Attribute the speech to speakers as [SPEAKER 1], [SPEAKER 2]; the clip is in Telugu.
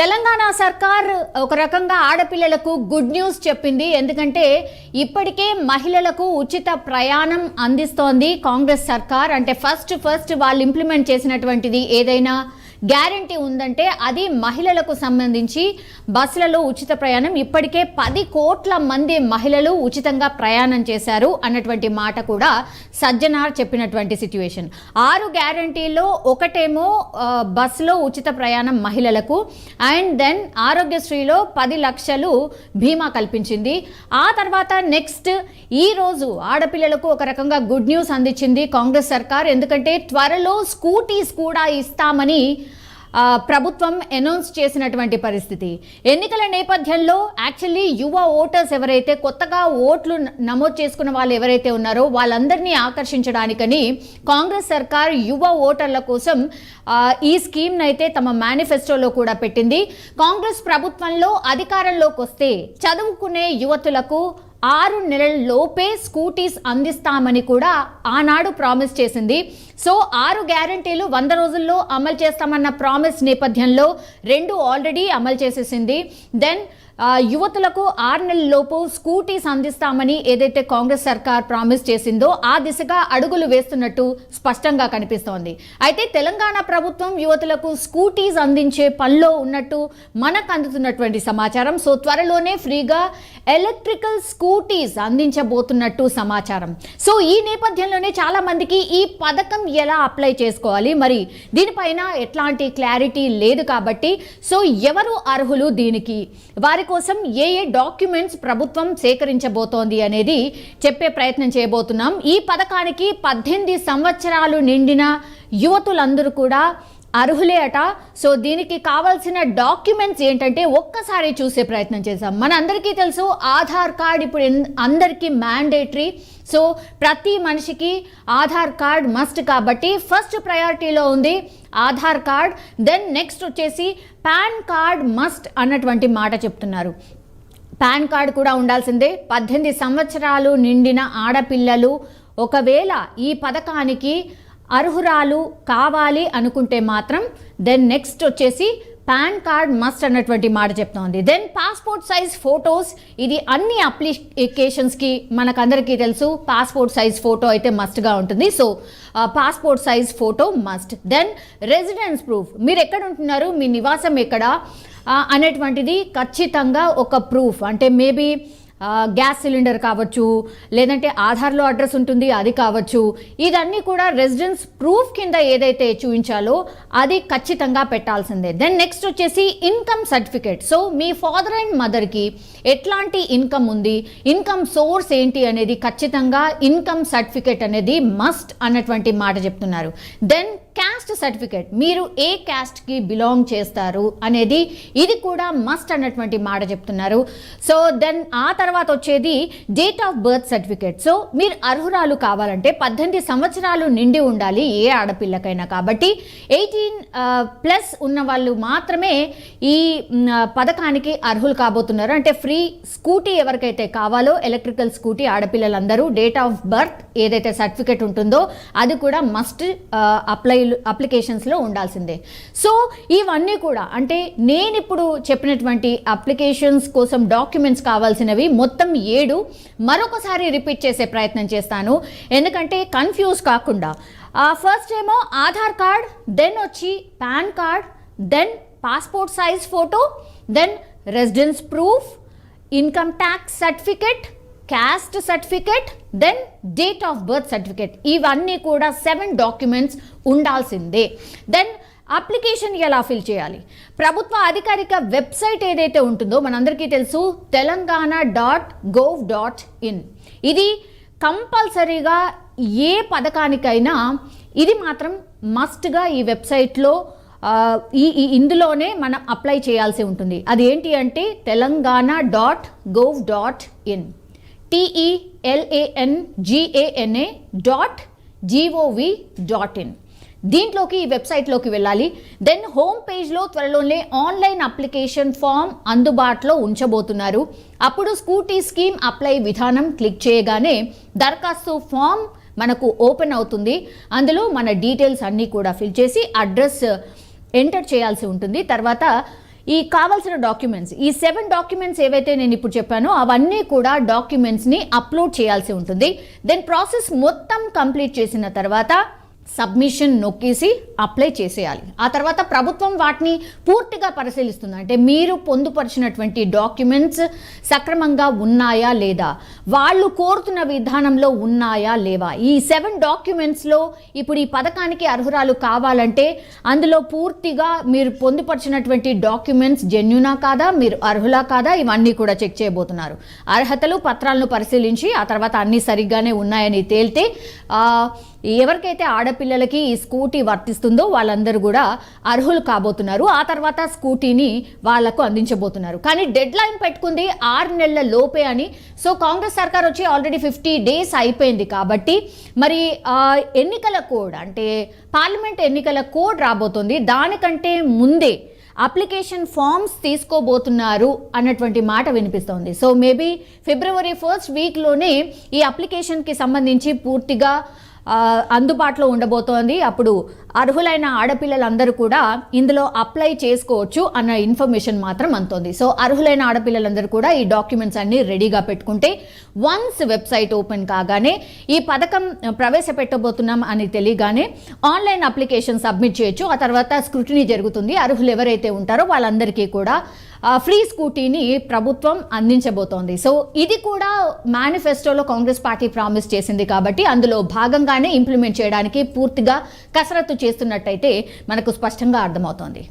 [SPEAKER 1] తెలంగాణ సర్కార్ ఒక రకంగా ఆడపిల్లలకు గుడ్ న్యూస్ చెప్పింది. ఎందుకంటే ఇప్పటికే మహిళలకు ఉచిత ప్రయాణం అందిస్తోంది కాంగ్రెస్ సర్కార్. అంటే ఫస్ట్ ఫస్ట్ వాళ్ళు ఇంప్లిమెంట్ చేసినటువంటిది ఏదైనా గ్యారంటీ ఉందంటే అది మహిళలకు సంబంధించి బస్సులలో ఉచిత ప్రయాణం. ఇప్పటికే పది కోట్ల మంది మహిళలు ఉచితంగా ప్రయాణం చేశారు అన్నటువంటి మాట కూడా సజ్జనార్ చెప్పినటువంటి సిచ్యువేషన్ ఆరు గ్యారంటీలో ఒకటేమో బస్సులో ఉచిత ప్రయాణం మహిళలకు అండ్ దెన్ ఆరోగ్యశ్రీలో పది లక్షలు బీమా కల్పించింది. ఆ తర్వాత నెక్స్ట్ ఈరోజు ఆడపిల్లలకు ఒక రకంగా గుడ్ న్యూస్ అందించింది కాంగ్రెస్ సర్కార్. ఎందుకంటే త్వరలో స్కూటీస్ కూడా ఇస్తామని ప్రభుత్వం అనౌన్స్ చేసినటువంటి పరిస్థితి. ఎన్నికల నేపథ్యంలో యాక్చువల్లీ యువ ఓటర్స్ ఎవరైతే కొత్తగా ఓట్లు న- నమోదు చేసుకున్న వాళ్ళు ఎవరైతే ఉన్నారో వాళ్ళందరినీ ఆకర్షించడానికని కాంగ్రెస్ సర్కార్ యువ ఓటర్ల కోసం ఈ స్కీమ్ అయితే తమ మేనిఫెస్టోలో కూడా పెట్టింది. కాంగ్రెస్ ప్రభుత్వంలో అధికారంలోకి వస్తే చదువుకునే యువతులకు ఆరు నెలల లోపే స్కూటీస్ అందిస్తామని కూడా ఆనాడు ప్రామిస్ చేసింది. సో ఆరు గ్యారంటీలు వంద రోజుల్లో అమలు చేస్తామన్న ప్రామిస్ నేపథ్యంలో రెండు ఆల్రెడీ అమలు చేసేసింది. దెన్ యువతులకు ఆరు నెలల లోపు స్కూటీస్ అందిస్తామని ఏదైతే కాంగ్రెస్ సర్కార్ ప్రామిస్ చేసిందో ఆ దిశగా అడుగులు వేస్తున్నట్టు స్పష్టంగా కనిపిస్తోంది. అయితే తెలంగాణ ప్రభుత్వం యువతులకు స్కూటీస్ అందించే పనిలో ఉన్నట్టు మనకు అందుతున్నటువంటి సమాచారం. సో త్వరలోనే ఫ్రీగా ఎలక్ట్రికల్ స్కూటీస్ అందించబోతున్నట్టు సమాచారం. సో ఈ నేపథ్యంలోనే చాలా మందికి ఈ పథకం ఎలా అప్లై చేసుకోవాలి? మరి దీనిపైన ఎట్లాంటి క్లారిటీ లేదు కాబట్టి. సో ఎవరు అర్హులు దీనికి? వారి కోసం ఏ ఏ డాక్యుమెంట్స్ ప్రభుత్వం సేకరించబోతోంది అనేది చెప్పే ప్రయత్నం చేయబోతున్నాం. ఈ పథకానికి పద్దెనిమిది సంవత్సరాలు నిండిన యువతులందరూ కూడా అర్హులే అట. సో దీనికి కావాల్సిన డాక్యుమెంట్స్ ఏంటంటే ఒక్కసారి చూసే ప్రయత్నం చేశాం మన అందరికీ తెలుసు ఆధార్ కార్డ్ ఇప్పుడు ఎన్- అందరికీ మ్యాండేటరీ. సో ప్రతి మనిషికి ఆధార్ కార్డ్ మస్ట్ కాబట్టి ఫస్ట్ ప్రయారిటీలో ఉంది ఆధార్ కార్డ్. దెన్ నెక్స్ట్ వచ్చేసి పాన్ కార్డ్ మస్ట్ అన్నటువంటి మాట చెప్తున్నారు. పాన్ కార్డ్ కూడా ఉండాల్సిందే. పద్దెనిమిది సంవత్సరాలు నిండిన ఆడపిల్లలు ఒకవేళ ఈ పథకానికి అర్హురాలు కావాలి అనుకుంటే మాత్రం దెన్ నెక్స్ట్ వచ్చేసి పాన్ కార్డ్ మస్ట్ అన్నటువంటి మాట చెప్తోంది. దెన్ పాస్పోర్ట్ సైజ్ ఫొటోస్ ఇది అన్ని అప్లికేషన్స్కి మనకందరికీ తెలుసు పాస్పోర్ట్ సైజ్ ఫోటో అయితే మస్ట్గా ఉంటుంది. So passport size photo must then residence proof మీరు ఎక్కడ ఉంటున్నారు మీ నివాసం ఎక్కడ అనేటువంటిది ఖచ్చితంగా ఒక ప్రూఫ్ అంటే మేబీ గ్యాస్ సిలిండర్ కావచ్చు లేదంటే ఆధార్లో అడ్రస్ ఉంటుంది అది కావచ్చు. ఇదన్నీ కూడా రెసిడెన్స్ ప్రూఫ్ కింద ఏదైతే చూపించాలో అది ఖచ్చితంగా పెట్టాల్సిందే. దెన్ నెక్స్ట్ వచ్చేసి ఇన్కమ్ సర్టిఫికేట్. సో మీ ఫాదర్ అండ్ మదర్కి ఎట్లాంటి ఇన్కమ్ ఉంది ఇన్కమ్ సోర్స్ ఏంటి అనేది ఖచ్చితంగా ఇన్కమ్ సర్టిఫికేట్ అనేది మస్ట్ అన్నటువంటి మాట చెప్తున్నారు. Then caste certificate. మీరు ఏ క్యాస్ట్కి బిలాంగ్ చేస్తారు అనేది ఇది కూడా మస్ట్ అన్నటువంటి మాట చెప్తున్నారు. సో దెన్ ఆ తర్వాత వచ్చేది date of birth certificate so మీరు అర్హురాలు కావాలంటే పద్దెనిమిది సంవత్సరాలు నిండి ఉండాలి ఏ ఆడపిల్లకైనా కాబట్టి ఎయిటీన్ ప్లస్ ఉన్న వాళ్ళు మాత్రమే ఈ పథకానికి అర్హులు కాబోతున్నారు. అంటే ఫ్రీ స్కూటీ ఎవరికైతే కావాలో ఎలక్ట్రికల్ స్కూటీ ఆడపిల్లలందరూ డేట్ ఆఫ్ బర్త్ ఏదైతే సర్టిఫికేట్ ఉంటుందో అది కూడా మస్ట్ అప్లై అప్లికేషన్స్లో ఉండాల్సిందే. సో ఇవన్నీ కూడా అంటే నేను ఇప్పుడు చెప్పినటువంటి అప్లికేషన్స్ కోసం డాక్యుమెంట్స్ కావాల్సినవి మొత్తం ఏడు మరొకసారి రిపీట్ చేసే ప్రయత్నం చేస్తాను. ఎందుకంటే కన్ఫ్యూజ్ కాకుండా. ఫస్ట్ ఏమో ఆధార్ కార్డ్ దెన్ వచ్చి PAN card then passport size photo then residence proof income tax certificate caste certificate then date of birth certificate ఇవన్నీ కూడా సెవెన్ డాక్యుమెంట్స్ ఉండాల్సిందే. దెన్ అప్లికేషన్ ఎలా ఫిల్ చేయాలి? ప్రభుత్వ అధికారిక వెబ్సైట్ ఏదైతే ఉంటుందో మనందరికీ తెలుసు Telangana dot gov dot in ఇది కంపల్సరీగా ఏ పథకానికైనా ఇది మాత్రం మస్ట్గా ఈ వెబ్సైట్లో ఈ ఈ ఇందులోనే మనం అప్లై చేయాల్సి ఉంటుంది. అది ఏంటి అంటే Telangana dot gov dot in టిఈఎల్ఏఎన్జిఏఎన్ఏ dot GOV dot in దీంట్లోకి ఈ వెబ్సైట్లోకి వెళ్ళాలి. దెన్ హోమ్ పేజ్లో త్వరలోనే ఆన్లైన్ అప్లికేషన్ ఫామ్ అందుబాటులో ఉంచబోతున్నారు. అప్పుడు స్కూటీ స్కీమ్ అప్లై విధానం క్లిక్ చేయగానే దరఖాస్తు ఫామ్ మనకు ఓపెన్ అవుతుంది. అందులో మన డీటెయిల్స్ అన్నీ కూడా ఫిల్ చేసి అడ్రస్ ఎంటర్ చేయాల్సి ఉంటుంది. తర్వాత ఈ కావాల్సిన డాక్యుమెంట్స్ ఈ సెవెన్ డాక్యుమెంట్స్ ఏవైతే నేను ఇప్పుడు చెప్పానో అవన్నీ కూడా డాక్యుమెంట్స్ని అప్లోడ్ చేయాల్సి ఉంటుంది. దెన్ ప్రాసెస్ మొత్తం కంప్లీట్ చేసిన తర్వాత సబ్మిషన్ నొక్కేసి అప్లై చేసేయాలి. ఆ తర్వాత ప్రభుత్వం వాటిని పూర్తిగా పరిశీలిస్తుంది. అంటే మీరు పొందుపరిచినటువంటి డాక్యుమెంట్స్ సక్రమంగా ఉన్నాయా లేదా? వాళ్ళు కోరుతున్న విధానంలో ఉన్నాయా లేవా? ఈ సెవెన్ డాక్యుమెంట్స్లో ఇప్పుడు ఈ పథకానికి అర్హురాలు కావాలంటే అందులో పూర్తిగా మీరు పొందుపరిచినటువంటి డాక్యుమెంట్స్ జెన్యునా కాదా? మీరు అర్హులా కాదా? ఇవన్నీ కూడా చెక్ చేయబోతున్నారు. అర్హతలు పత్రాలను పరిశీలించి ఆ తర్వాత అన్నీ సరిగ్గానే ఉన్నాయని తేలితే ఎవరికైతే ఆడపిల్లలకి ఈ స్కూటీ వర్తిస్తుందో వాళ్ళందరూ కూడా అర్హులు కాబోతున్నారు. ఆ తర్వాత స్కూటీని వాళ్ళకు అందించబోతున్నారు. కానీ డెడ్ లైన్ పెట్టుకుంది ఆరు నెలల లోపే అని. సో కాంగ్రెస్ సర్కార్ వచ్చి ఆల్రెడీ ఫిఫ్టీ డేస్ అయిపోయింది కాబట్టి మరి ఎన్నికల కోడ్ అంటే పార్లమెంట్ ఎన్నికల కోడ్ రాబోతుంది. దానికంటే ముందే అప్లికేషన్ ఫామ్స్ తీసుకోబోతున్నారు అన్నటువంటి మాట వినిపిస్తోంది. సో మేబీ ఫిబ్రవరి ఫస్ట్ వీక్లోనే ఈ అప్లికేషన్కి సంబంధించి పూర్తిగా అందుబాటులో ఉండబోతోంది. అప్పుడు అర్హులైన ఆడపిల్లలందరూ కూడా ఇందులో అప్లై చేసుకోవచ్చు అన్న ఇన్ఫర్మేషన్ మాత్రం అంతోంది సో అర్హులైన ఆడపిల్లలందరూ కూడా ఈ డాక్యుమెంట్స్ అన్ని రెడీగా పెట్టుకుంటే వన్స్ వెబ్సైట్ ఓపెన్ కాగానే ఈ పథకం ప్రవేశపెట్టబోతున్నాం అని తెలియగానే ఆన్లైన్ అప్లికేషన్ సబ్మిట్ చేయొచ్చు. ఆ తర్వాత స్క్రూటినీ జరుగుతుంది. అర్హులు ఎవరైతే ఉంటారో వాళ్ళందరికీ కూడా ఫ్రీ స్కూటీని ప్రభుత్వం అందించబోతోంది. సో ఇది కూడా మేనిఫెస్టోలో కాంగ్రెస్ పార్టీ ప్రామిస్ చేసింది కాబట్టి అందులో భాగంగానే ఇంప్లిమెంట్ చేయడానికి పూర్తిగా కసరత్తు చేస్తున్నట్టయితే మనకు స్పష్టంగా అర్థమవుతోంది.